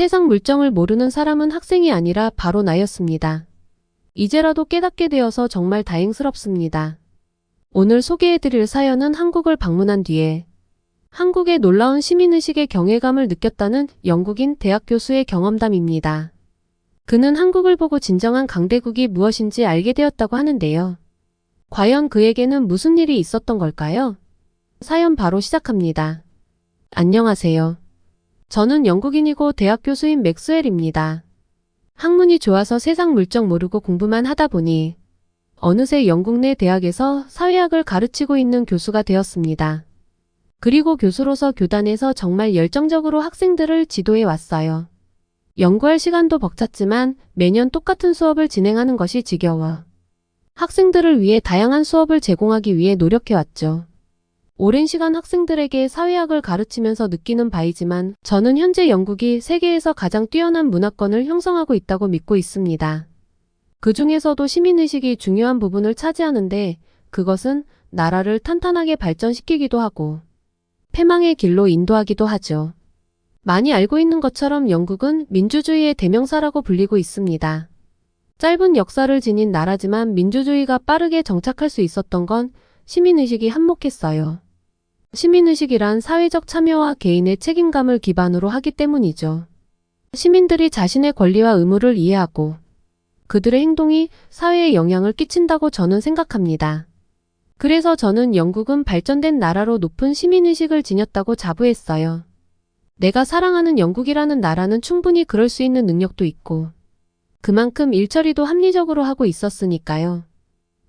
세상 물정을 모르는 사람은 학생이 아니라 바로 나였습니다. 이제라도 깨닫게 되어서 정말 다행스럽습니다. 오늘 소개해드릴 사연은 한국을 방문한 뒤에 한국의 놀라운 시민의식의 경외감을 느꼈다는 영국인 대학 교수의 경험담입니다. 그는 한국을 보고 진정한 강대국이 무엇인지 알게 되었다고 하는데요. 과연 그에게는 무슨 일이 있었던 걸까요? 사연 바로 시작합니다. 안녕하세요. 저는 영국인이고 대학 교수인 맥스웰입니다. 학문이 좋아서 세상 물정 모르고 공부만 하다 보니 어느새 영국 내 대학에서 사회학을 가르치고 있는 교수가 되었습니다. 그리고 교수로서 교단에서 정말 열정적으로 학생들을 지도해 왔어요. 연구할 시간도 벅찼지만 매년 똑같은 수업을 진행하는 것이 지겨워. 학생들을 위해 다양한 수업을 제공하기 위해 노력해왔죠. 오랜 시간 학생들에게 사회학을 가르치면서 느끼는 바이지만 저는 현재 영국이 세계에서 가장 뛰어난 문화권을 형성하고 있다고 믿고 있습니다. 그 중에서도 시민의식이 중요한 부분을 차지하는데 그것은 나라를 탄탄하게 발전시키기도 하고 패망의 길로 인도하기도 하죠. 많이 알고 있는 것처럼 영국은 민주주의의 대명사라고 불리고 있습니다. 짧은 역사를 지닌 나라지만 민주주의가 빠르게 정착할 수 있었던 건 시민의식이 한몫했어요. 시민의식이란 사회적 참여와 개인의 책임감을 기반으로 하기 때문이죠. 시민들이 자신의 권리와 의무를 이해하고 그들의 행동이 사회에 영향을 끼친다고 저는 생각합니다. 그래서 저는 영국은 발전된 나라로 높은 시민의식을 지녔다고 자부했어요. 내가 사랑하는 영국이라는 나라는 충분히 그럴 수 있는 능력도 있고 그만큼 일처리도 합리적으로 하고 있었으니까요.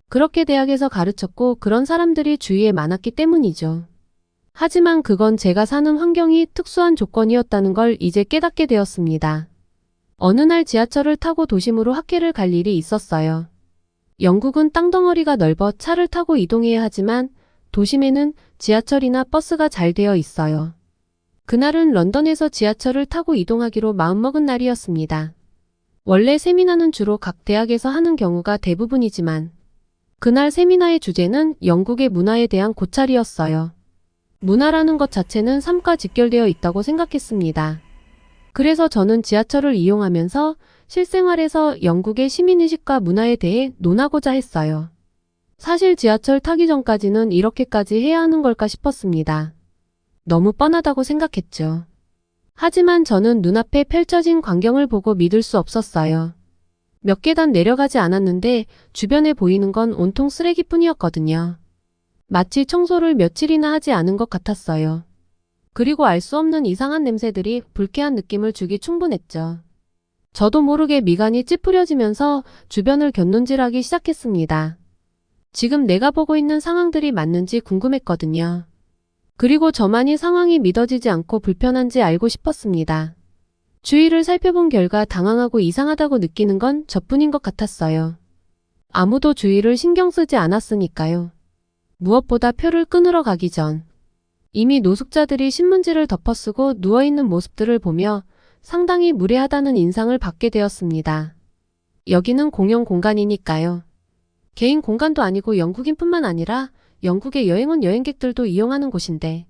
그렇게 대학에서 가르쳤고 그런 사람들이 주위에 많았기 때문이죠. 하지만 그건 제가 사는 환경이 특수한 조건이었다는 걸 이제 깨닫게 되었습니다. 어느 날 지하철을 타고 도심으로 학회를 갈 일이 있었어요. 영국은 땅덩어리가 넓어 차를 타고 이동해야 하지만 도심에는 지하철이나 버스가 잘 되어 있어요. 그날은 런던에서 지하철을 타고 이동하기로 마음먹은 날이었습니다. 원래 세미나는 주로 각 대학에서 하는 경우가 대부분이지만 그날 세미나의 주제는 영국의 문화에 대한 고찰이었어요. 문화라는 것 자체는 삶과 직결되어 있다고 생각했습니다. 그래서 저는 지하철을 이용하면서 실생활에서 영국의 시민의식과 문화에 대해 논하고자 했어요. 사실 지하철 타기 전까지는 이렇게까지 해야 하는 걸까 싶었습니다. 너무 뻔하다고 생각했죠. 하지만 저는 눈앞에 펼쳐진 광경을 보고 믿을 수 없었어요. 몇 계단 내려가지 않았는데 주변에 보이는 건 온통 쓰레기뿐이었거든요. 마치 청소를 며칠이나 하지 않은 것 같았어요. 그리고 알 수 없는 이상한 냄새들이 불쾌한 느낌을 주기 충분했죠. 저도 모르게 미간이 찌푸려지면서 주변을 곁눈질하기 시작했습니다. 지금 내가 보고 있는 상황들이 맞는지 궁금했거든요. 그리고 저만이 상황이 믿어지지 않고 불편한지 알고 싶었습니다. 주위를 살펴본 결과 당황하고 이상하다고 느끼는 건 저뿐인 것 같았어요. 아무도 주위를 신경 쓰지 않았으니까요. 무엇보다 표를 끊으러 가기 전 이미 노숙자들이 신문지를 덮어쓰고 누워있는 모습들을 보며 상당히 무례하다는 인상을 받게 되었습니다. 여기는 공용 공간이니까요. 개인 공간도 아니고 영국인뿐만 아니라 영국의 여행 온 여행객들도 이용하는 곳인데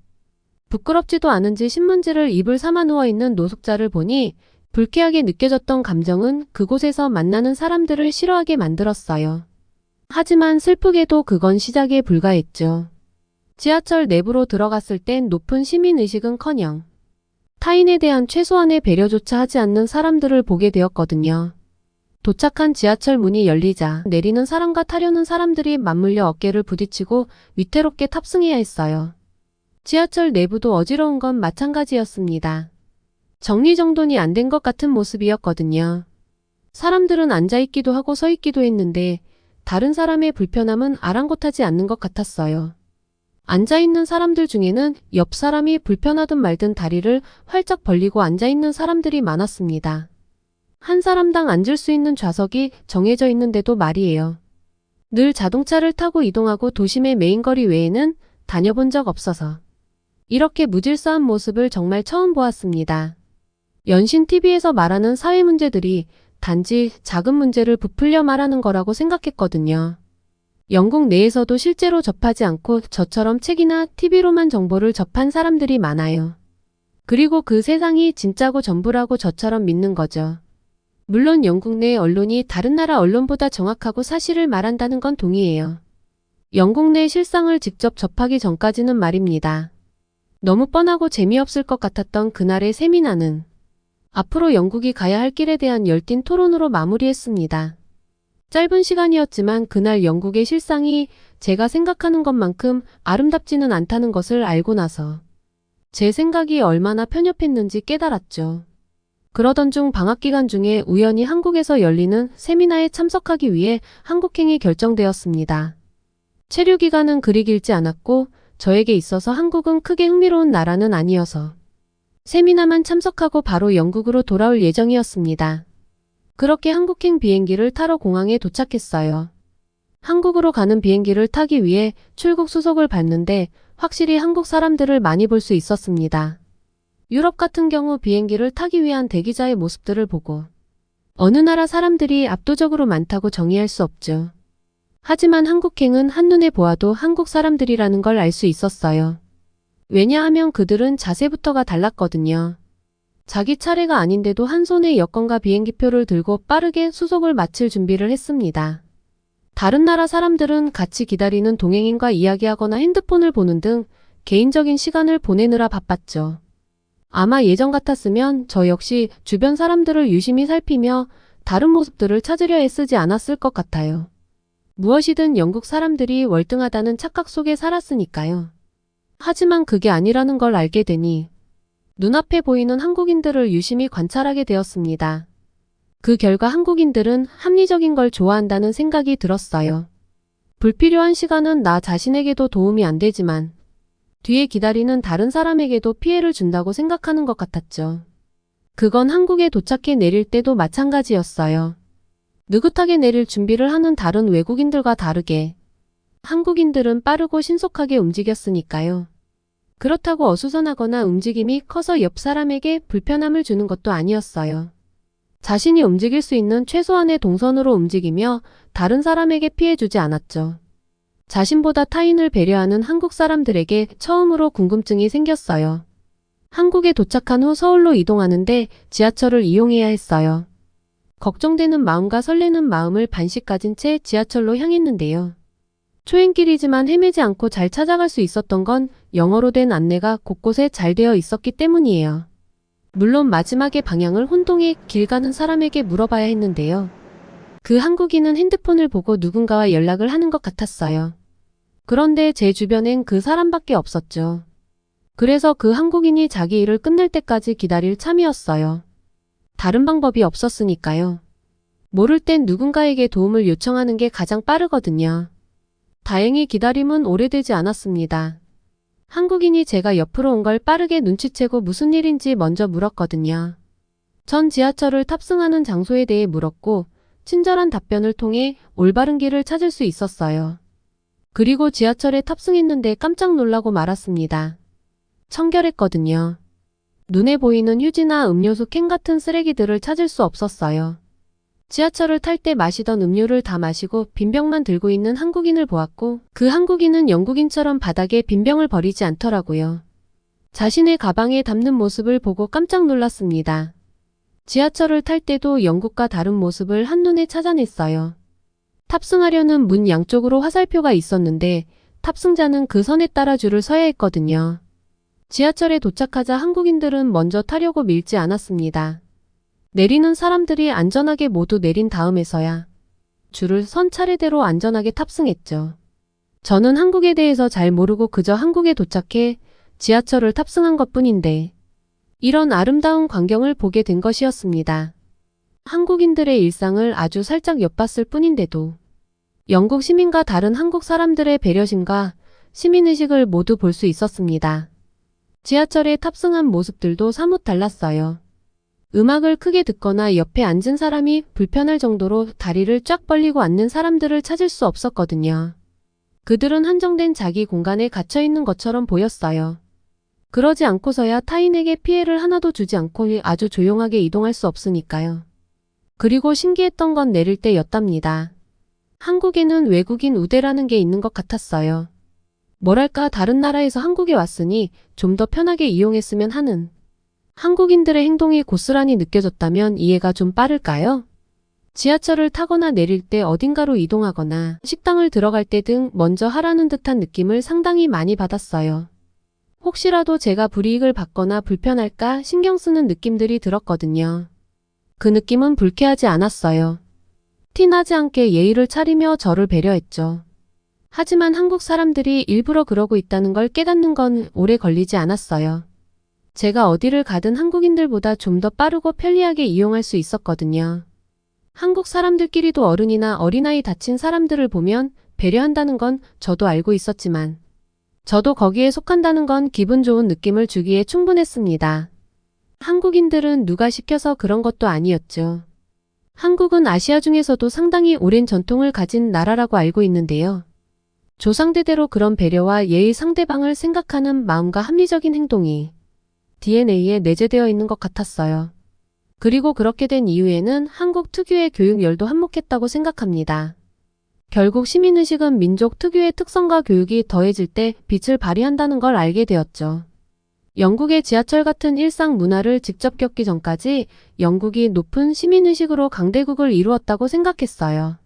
부끄럽지도 않은지 신문지를 입을 삼아 누워있는 노숙자를 보니 불쾌하게 느껴졌던 감정은 그곳에서 만나는 사람들을 싫어하게 만들었어요. 하지만 슬프게도 그건 시작에 불과했죠. 지하철 내부로 들어갔을 땐 높은 시민의식은커녕 타인에 대한 최소한의 배려조차 하지 않는 사람들을 보게 되었거든요. 도착한 지하철 문이 열리자 내리는 사람과 타려는 사람들이 맞물려 어깨를 부딪히고 위태롭게 탑승해야 했어요. 지하철 내부도 어지러운 건 마찬가지였습니다. 정리정돈이 안 된 것 같은 모습이었거든요. 사람들은 앉아있기도 하고 서있기도 했는데 다른 사람의 불편함은 아랑곳하지 않는 것 같았어요. 앉아있는 사람들 중에는 옆 사람이 불편하든 말든 다리를 활짝 벌리고 앉아있는 사람들이 많았습니다. 한 사람당 앉을 수 있는 좌석이 정해져 있는데도 말이에요. 늘 자동차를 타고 이동하고 도심의 메인거리 외에는 다녀본 적 없어서 이렇게 무질서한 모습을 정말 처음 보았습니다. 연신 TV에서 말하는 사회 문제들이 단지 작은 문제를 부풀려 말하는 거라고 생각했거든요. 영국 내에서도 실제로 접하지 않고 저처럼 책이나 TV로만 정보를 접한 사람들이 많아요. 그리고 그 세상이 진짜고 전부라고 저처럼 믿는 거죠. 물론 영국 내 언론이 다른 나라 언론보다 정확하고 사실을 말한다는 건 동의해요. 영국 내 실상을 직접 접하기 전까지는 말입니다. 너무 뻔하고 재미없을 것 같았던 그날의 세미나는 앞으로 영국이 가야 할 길에 대한 열띤 토론으로 마무리했습니다. 짧은 시간이었지만 그날 영국의 실상이 제가 생각하는 것만큼 아름답지는 않다는 것을 알고 나서 제 생각이 얼마나 편협했는지 깨달았죠. 그러던 중 방학 기간 중에 우연히 한국에서 열리는 세미나에 참석하기 위해 한국행이 결정되었습니다. 체류 기간은 그리 길지 않았고 저에게 있어서 한국은 크게 흥미로운 나라는 아니어서 세미나만 참석하고 바로 영국으로 돌아올 예정이었습니다. 그렇게 한국행 비행기를 타러 공항에 도착했어요. 한국으로 가는 비행기를 타기 위해 출국 수속을 받는데 확실히 한국 사람들을 많이 볼 수 있었습니다. 유럽 같은 경우 비행기를 타기 위한 대기자의 모습들을 보고 어느 나라 사람들이 압도적으로 많다고 정의할 수 없죠. 하지만 한국행은 한눈에 보아도 한국 사람들이라는 걸 알 수 있었어요. 왜냐하면 그들은 자세부터가 달랐거든요. 자기 차례가 아닌데도 한 손에 여권과 비행기표를 들고 빠르게 수속을 마칠 준비를 했습니다. 다른 나라 사람들은 같이 기다리는 동행인과 이야기하거나 핸드폰을 보는 등 개인적인 시간을 보내느라 바빴죠. 아마 예전 같았으면 저 역시 주변 사람들을 유심히 살피며 다른 모습들을 찾으려 애쓰지 않았을 것 같아요. 무엇이든 영국 사람들이 월등하다는 착각 속에 살았으니까요. 하지만 그게 아니라는 걸 알게 되니 눈앞에 보이는 한국인들을 유심히 관찰하게 되었습니다. 그 결과 한국인들은 합리적인 걸 좋아한다는 생각이 들었어요. 불필요한 시간은 나 자신에게도 도움이 안 되지만 뒤에 기다리는 다른 사람에게도 피해를 준다고 생각하는 것 같았죠. 그건 한국에 도착해 내릴 때도 마찬가지였어요. 느긋하게 내릴 준비를 하는 다른 외국인들과 다르게 한국인들은 빠르고 신속하게 움직였으니까요. 그렇다고 어수선하거나 움직임이 커서 옆 사람에게 불편함을 주는 것도 아니었어요. 자신이 움직일 수 있는 최소한의 동선으로 움직이며 다른 사람에게 피해 주지 않았죠. 자신보다 타인을 배려하는 한국 사람들에게 처음으로 궁금증이 생겼어요. 한국에 도착한 후 서울로 이동하는데 지하철을 이용해야 했어요. 걱정되는 마음과 설레는 마음을 반씩 가진 채 지하철로 향했는데요. 초행길이지만 헤매지 않고 잘 찾아갈 수 있었던 건 영어로 된 안내가 곳곳에 잘 되어 있었기 때문이에요. 물론 마지막에 방향을 혼동해 길 가는 사람에게 물어봐야 했는데요. 그 한국인은 핸드폰을 보고 누군가와 연락을 하는 것 같았어요. 그런데 제 주변엔 그 사람밖에 없었죠. 그래서 그 한국인이 자기 일을 끝낼 때까지 기다릴 참이었어요. 다른 방법이 없었으니까요. 모를 땐 누군가에게 도움을 요청하는 게 가장 빠르거든요. 다행히 기다림은 오래되지 않았습니다. 한국인이 제가 옆으로 온 걸 빠르게 눈치채고 무슨 일인지 먼저 물었거든요. 전 지하철을 탑승하는 장소에 대해 물었고 친절한 답변을 통해 올바른 길을 찾을 수 있었어요. 그리고 지하철에 탑승했는데 깜짝 놀라고 말았습니다. 청결했거든요. 눈에 보이는 휴지나 음료수 캔 같은 쓰레기들을 찾을 수 없었어요. 지하철을 탈 때 마시던 음료를 다 마시고 빈병만 들고 있는 한국인을 보았고 그 한국인은 영국인처럼 바닥에 빈병을 버리지 않더라고요. 자신의 가방에 담는 모습을 보고 깜짝 놀랐습니다. 지하철을 탈 때도 영국과 다른 모습을 한눈에 찾아냈어요. 탑승하려는 문 양쪽으로 화살표가 있었는데 탑승자는 그 선에 따라 줄을 서야 했거든요. 지하철에 도착하자 한국인들은 먼저 타려고 밀지 않았습니다. 내리는 사람들이 안전하게 모두 내린 다음에서야 줄을 선 차례대로 안전하게 탑승했죠. 저는 한국에 대해서 잘 모르고 그저 한국에 도착해 지하철을 탑승한 것 뿐인데 이런 아름다운 광경을 보게 된 것이었습니다. 한국인들의 일상을 아주 살짝 엿봤을 뿐인데도 영국 시민과 다른 한국 사람들의 배려심과 시민의식을 모두 볼 수 있었습니다. 지하철에 탑승한 모습들도 사뭇 달랐어요. 음악을 크게 듣거나 옆에 앉은 사람이 불편할 정도로 다리를 쫙 벌리고 앉는 사람들을 찾을 수 없었거든요. 그들은 한정된 자기 공간에 갇혀 있는 것처럼 보였어요. 그러지 않고서야 타인에게 피해를 하나도 주지 않고 아주 조용하게 이동할 수 없으니까요. 그리고 신기했던 건 내릴 때였답니다. 한국에는 외국인 우대라는 게 있는 것 같았어요. 뭐랄까 다른 나라에서 한국에 왔으니 좀 더 편하게 이용했으면 하는 한국인들의 행동이 고스란히 느껴졌다면 이해가 좀 빠를까요? 지하철을 타거나 내릴 때 어딘가로 이동하거나 식당을 들어갈 때 등 먼저 하라는 듯한 느낌을 상당히 많이 받았어요. 혹시라도 제가 불이익을 받거나 불편할까 신경 쓰는 느낌들이 들었거든요. 그 느낌은 불쾌하지 않았어요. 티나지 않게 예의를 차리며 저를 배려했죠. 하지만 한국 사람들이 일부러 그러고 있다는 걸 깨닫는 건 오래 걸리지 않았어요. 제가 어디를 가든 한국인들보다 좀 더 빠르고 편리하게 이용할 수 있었거든요. 한국 사람들끼리도 어른이나 어린아이 다친 사람들을 보면 배려한다는 건 저도 알고 있었지만 저도 거기에 속한다는 건 기분 좋은 느낌을 주기에 충분했습니다. 한국인들은 누가 시켜서 그런 것도 아니었죠. 한국은 아시아 중에서도 상당히 오랜 전통을 가진 나라라고 알고 있는데요. 조상대대로 그런 배려와 예의 상대방을 생각하는 마음과 합리적인 행동이 DNA에 내재되어 있는 것 같았어요. 그리고 그렇게 된 이후에는 한국 특유의 교육열도 한몫했다고 생각합니다. 결국 시민의식은 민족 특유의 특성과 교육이 더해질 때 빛을 발휘한다는 걸 알게 되었죠. 영국의 지하철 같은 일상 문화를 직접 겪기 전까지 영국이 높은 시민의식으로 강대국을 이루었다고 생각했어요.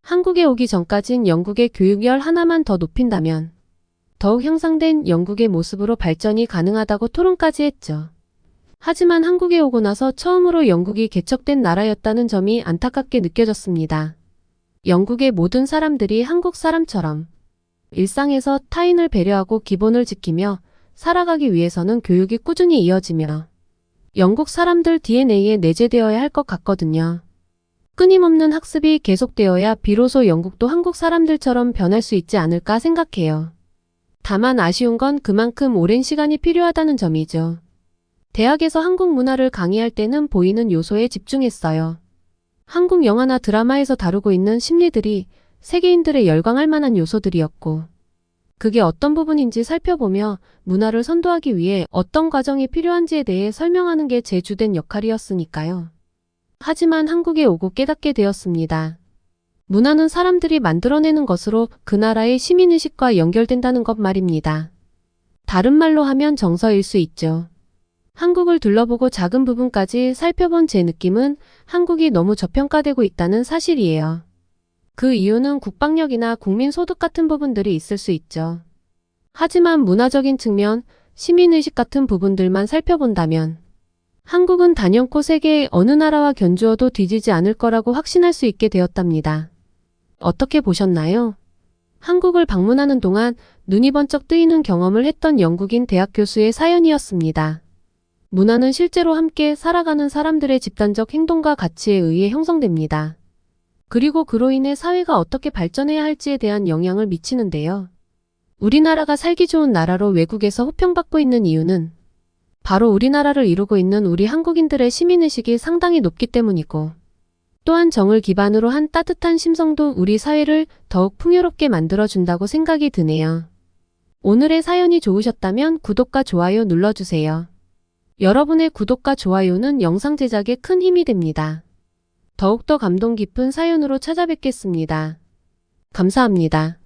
한국에 오기 전까진 영국의 교육열 하나만 더 높인다면 더욱 향상된 영국의 모습으로 발전이 가능하다고 토론까지 했죠. 하지만 한국에 오고 나서 처음으로 영국이 개척된 나라였다는 점이 안타깝게 느껴졌습니다. 영국의 모든 사람들이 한국 사람처럼 일상에서 타인을 배려하고 기본을 지키며 살아가기 위해서는 교육이 꾸준히 이어지며 영국 사람들 DNA에 내재되어야 할 것 같거든요. 끊임없는 학습이 계속되어야 비로소 영국도 한국 사람들처럼 변할 수 있지 않을까 생각해요. 다만 아쉬운 건 그만큼 오랜 시간이 필요하다는 점이죠. 대학에서 한국 문화를 강의할 때는 보이는 요소에 집중했어요. 한국 영화나 드라마에서 다루고 있는 심리들이 세계인들의 열광할 만한 요소들이었고, 그게 어떤 부분인지 살펴보며 문화를 선도하기 위해 어떤 과정이 필요한지에 대해 설명하는 게 제 주된 역할이었으니까요. 하지만 한국에 오고 깨닫게 되었습니다. 문화는 사람들이 만들어내는 것으로 그 나라의 시민의식과 연결된다는 것 말입니다. 다른 말로 하면 정서일 수 있죠. 한국을 둘러보고 작은 부분까지 살펴본 제 느낌은 한국이 너무 저평가되고 있다는 사실이에요. 그 이유는 국방력이나 국민소득 같은 부분들이 있을 수 있죠. 하지만 문화적인 측면, 시민의식 같은 부분들만 살펴본다면 한국은 단연코 세계의 어느 나라와 견주어도 뒤지지 않을 거라고 확신할 수 있게 되었답니다. 어떻게 보셨나요? 한국을 방문하는 동안 눈이 번쩍 뜨이는 경험을 했던 영국인 대학 교수의 사연이었습니다. 문화는 실제로 함께 살아가는 사람들의 집단적 행동과 가치에 의해 형성됩니다. 그리고 그로 인해 사회가 어떻게 발전해야 할지에 대한 영향을 미치는데요. 우리나라가 살기 좋은 나라로 외국에서 호평받고 있는 이유는 바로 우리나라를 이루고 있는 우리 한국인들의 시민의식이 상당히 높기 때문이고 또한 정을 기반으로 한 따뜻한 심성도 우리 사회를 더욱 풍요롭게 만들어준다고 생각이 드네요. 오늘의 사연이 좋으셨다면 구독과 좋아요 눌러주세요. 여러분의 구독과 좋아요는 영상 제작에 큰 힘이 됩니다. 더욱더 감동 깊은 사연으로 찾아뵙겠습니다. 감사합니다.